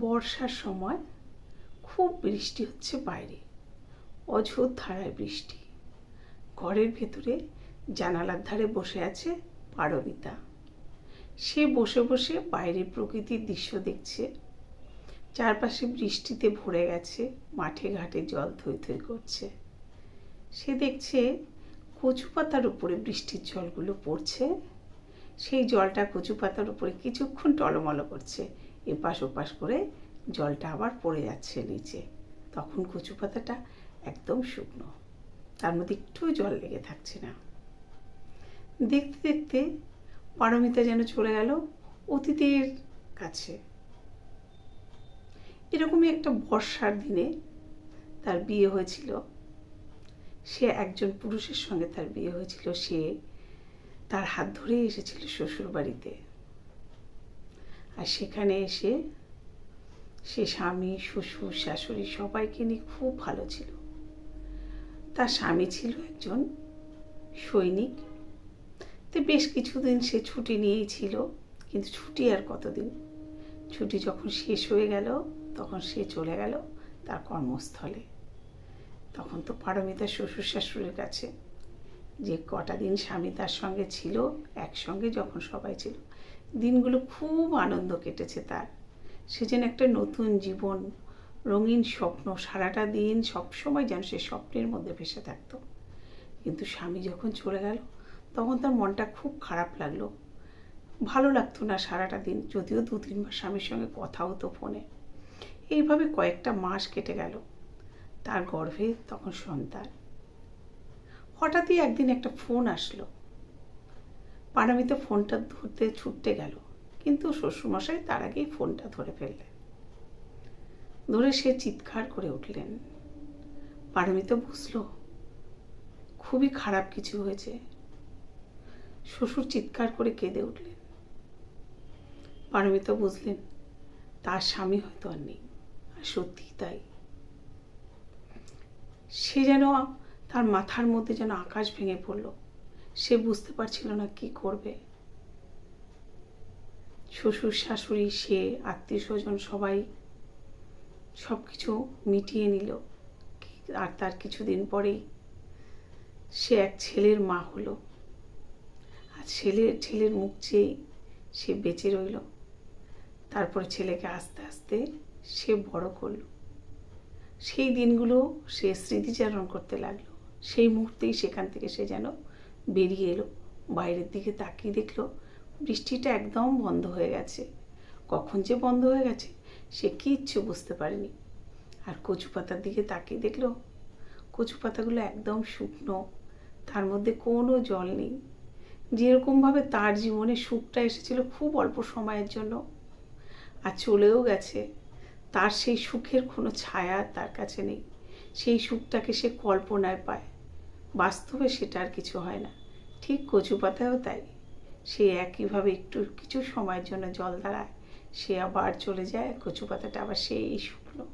বর্ষার সময় খুব বৃষ্টি হচ্ছে বাইরে। অঝোর ধারায় বৃষ্টি। ঘরের ভেতরে জানালার ধারে বসে আছে পারমিতা। সে বসে বসে বাইরে প্রকৃতির দৃশ্য দেখছে। চারপাশে বৃষ্টিতে ভরে গেছে, মাঠে ঘাটে জল থই থই করছে। সে দেখছে কচু পাতার উপরে বৃষ্টির জলগুলো পড়ছে। সেই জলটা কচু পাতার উপরে কিছুক্ষণ টলমলো করছে। এপাশ ওপাশ করে জলটা আবার পড়ে যাচ্ছে নিচে। তখন কচু পাতাটা একদম শুকনো। তার মধ্যে একটু জল লেগে থাকছে না। দেখতে দেখতে পারমিতা যেন চলে গেল অতীতের কাছে। এরকমই একটা বর্ষার দিনে তার বিয়ে হয়েছিল। সে একজন পুরুষের সঙ্গে তার বিয়ে হয়েছিল। সে তার হাত ধরেই এসেছিল শ্বশুর বাড়িতে আর সেখানে এসে সে স্বামী, শ্বশুর, শাশুড়ি সবাইকে নিয়ে খুব ভালো ছিল। তার স্বামী ছিল একজন সৈনিক। তো বেশ কিছুদিন সে ছুটি নিয়েই ছিল, কিন্তু ছুটি আর কতদিন? ছুটি যখন শেষ হয়ে গেল, তখন সে চলে গেল তার কর্মস্থলে। তখন তো পারমিতার শ্বশুর শাশুড়ির কাছে। যে কটা দিন স্বামী তার সঙ্গে ছিল, একসঙ্গে যখন সবাই ছিল দিনগুলো খুব আনন্দ কেটেছে তার। সে যেন একটা নতুন জীবন, রঙিন স্বপ্ন, সারাটা দিন সবসময় যেন সে স্বপ্নের মধ্যে ভেসে থাকতো। কিন্তু স্বামী যখন চলে গেল, তখন তার মনটা খুব খারাপ লাগল। ভালো লাগতো না সারাটা দিন, যদিও দু তিনবার স্বামীর সঙ্গে কথা হতো ফোনে। এইভাবে কয়েকটা মাস কেটে গেল। তার গর্ভে তখন সন্তান। হঠাৎই একদিন একটা ফোন আসলো। পানামিতে ফোনটা ধরতে ছুটতে গেল। কিন্তু শ্বশুরমশাই তার আগেই ফোনটা ধরে ফেললেন। ধরে সে চিৎকার করে উঠলেন। পারমিতা বুঝলো, খুবই খারাপ কিছু হয়েছে। শ্বশুর চিৎকার করে কেঁদে উঠলেন। পারমিতা বুঝলেন, তার স্বামী হয়তো আর নেই, আর সত্যি তাই। সে যেন তার মাথার মধ্যে যেন আকাশ ভেঙে পড়ল। সে বুঝতে পারছিল না কি করবে। শ্বশুর, শাশুড়ি, সে, আত্মীয় স্বজন সবাই সব কিছু মিটিয়ে নিল। আর তার কিছুদিন পরেই সে এক ছেলের মা হলো। আর ছেলের ছেলের মুখ চেয়ে সে বেঁচে রইল। তারপরে ছেলেকে আস্তে আস্তে সে বড় করল। সেই দিনগুলো সে স্মৃতিচারণ করতে লাগল। সেই মুহূর্তেই সেখান থেকে সে যেন বেরিয়ে এলো। বাইরের দিকে তাকিয়ে দেখল বৃষ্টিটা একদম বন্ধ হয়ে গেছে। কখন যে বন্ধ হয়ে গেছে সে কিচ্ছু বুঝতে পারেনি। আর কচু পাতার দিকে তাকিয়ে দেখল কচু পাতাগুলো একদম শুকনো, তার মধ্যে কোনো জল নেই। যেরকমভাবে তার জীবনে সুখটা এসেছিল খুব অল্প সময়ের জন্য। আর চলেও গেছে। তার সেই সুখের কোনো ছায়া তার কাছে নেই। সেই সুখটাকে সে কল্পনায় পায়। বাস্তবে সেটা আর কিছু হয় না। ঠিক কচু পাতাও তাই। সে একইভাবে একটু, কিছু সময়ের জন্য জল দাঁড়ায়। সে আবার চলে যায়, কচু পাতাটা আবার সেই শুকনো।